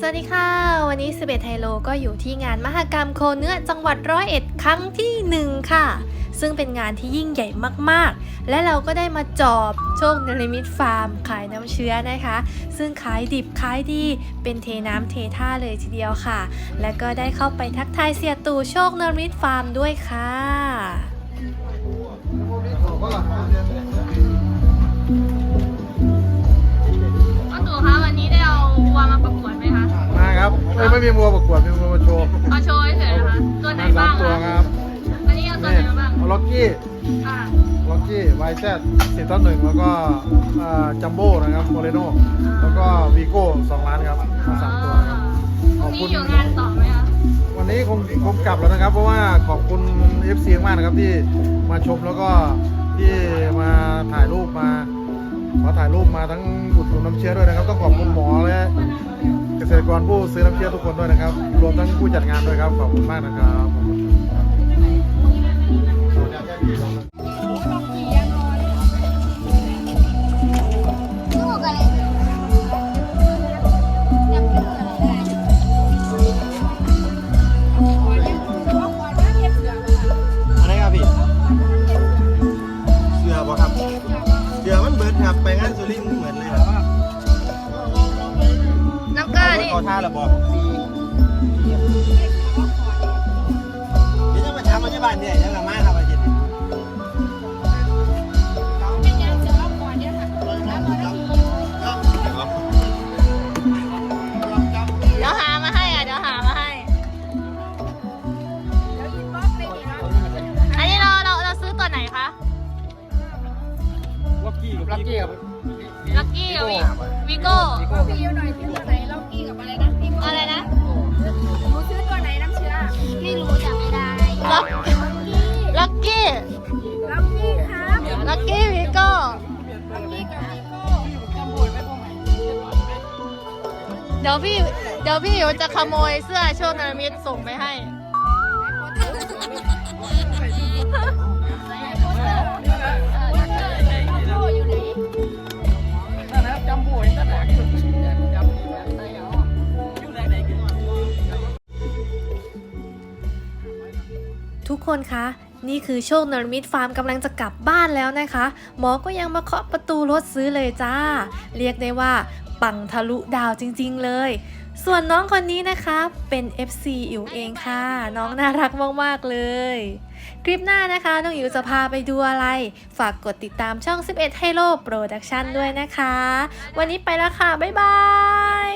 สวัสดีค่ะ วันนี้11ไฮโลก็อยู่ที่งานมหกรรมโคเนื้อจังหวัดร้อยเอ็ดครั้งที่ 1 ค่ะ ซึ่งเป็นงานที่ยิ่งใหญ่มากๆ และเราก็ได้มาจอบโชคเนลิมิตฟาร์ม ขายน้ำเชื้อนะคะ ซึ่งขายดิบขายดีเป็นเทน้ำเทท่าเลยทีเดียวค่ะ และก็ได้เข้าไปทักทายเสียตู่โชคเนลิมิตฟาร์มด้วยค่ะ มาครับเอ้ยไม่มีมัวประกวดมีมัวมาโชว์เอาโชว์เฉยๆนะคะ ตัวไหนมาสาบ้ามงตัวคะครับวันนี้เอาตัวนี่ไหนมาบ้างเอาล็อกกี้ อ่าล็อกกี้ไวแซดสิบต้นหนึ่งแล้วก็อ่าจัมโบ้นะครับโมเรโนแล้วก็วีโก้สองล้านครับมาสามตัวครับ พรุ่งนี้อยู่งานต่อไหมคะวันนี้คงคงกลับแล้วนะครับ เพราะว่าขอบคุณ FC มากนะครับที่มาชมแล้วก็ที่มาถ่ายรูปมาขอถ่ายรูปมาทั้งอุดหนุนน้ำเชื้อด้วยนะครับต้องขอบคุณหมอและ เกษตรกรผู้ซื้อน้ำเชื่อทุกคนด้วยนะครับ รวมทั้งผู้จัดงานด้วยครับ ขอบคุณมากนะครับาท่าระบอกเดี๋ยวจะมาทำมาที่บ้านเนี่ยยังละมาครับอาจารย์เดี๋ยวหามาให้อะเดี๋ยวหามาให้ อันนี้เราเราเราซื้อตัวไหนคะ ล็อกกี้กับล็อกกี้ครับ ลักกี้กับวิวิโก้พี่ยูหน่อยซื้อตัวไหนล็อกกี้กับอะไรนะพี่อะไรนะหนูซื้อตัวไหนน้ำเชื้อไม่รู้จำไม่ได้ล็อกลักกี้ล็อกกี้ครับลักกี้วิโก้ล็อกกี้กับพี่โก้เดี๋ยวพี่เดี๋ยวพี่อยู่จะขโมยเสื้อโชคนามิตส่งไปให้ ทุกคนคะนี่คือโชคนรมิตฟาร์มกำลังจะกลับบ้านแล้วนะคะ หมอก็ยังมาเคาะประตูรถซื้อเลยจ้า เรียกได้ว่า ปังทะลุดาวจริงๆเลย ส่วนน้องคนนี้นะคะเป็น FC อิ๋วเองค่ะ น้องน่ารักมากๆเลย คลิปหน้านะคะ น้องอิ๋วจะพาไปดูอะไร ฝากกดติดตามช่อง 11 Hello Production ด้วยนะคะ วันนี้ไปแล้วค่ะ บ๊ายบาย